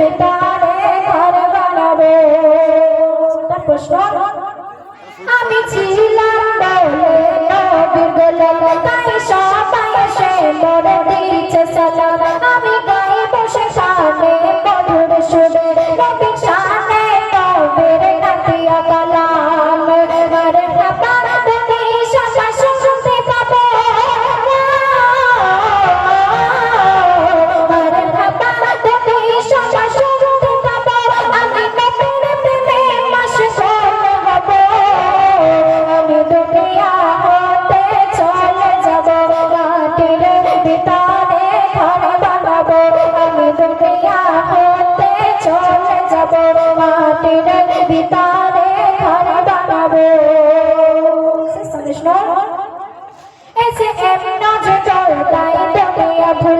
আমি তারে ঘর বানাবো। প্রশ্ন? আমি ছিলাম তাই সবাই আমার মাটির বিতারে ঘর বানাবো। এসে এমন যে চল তাই দুনিয়া ভুল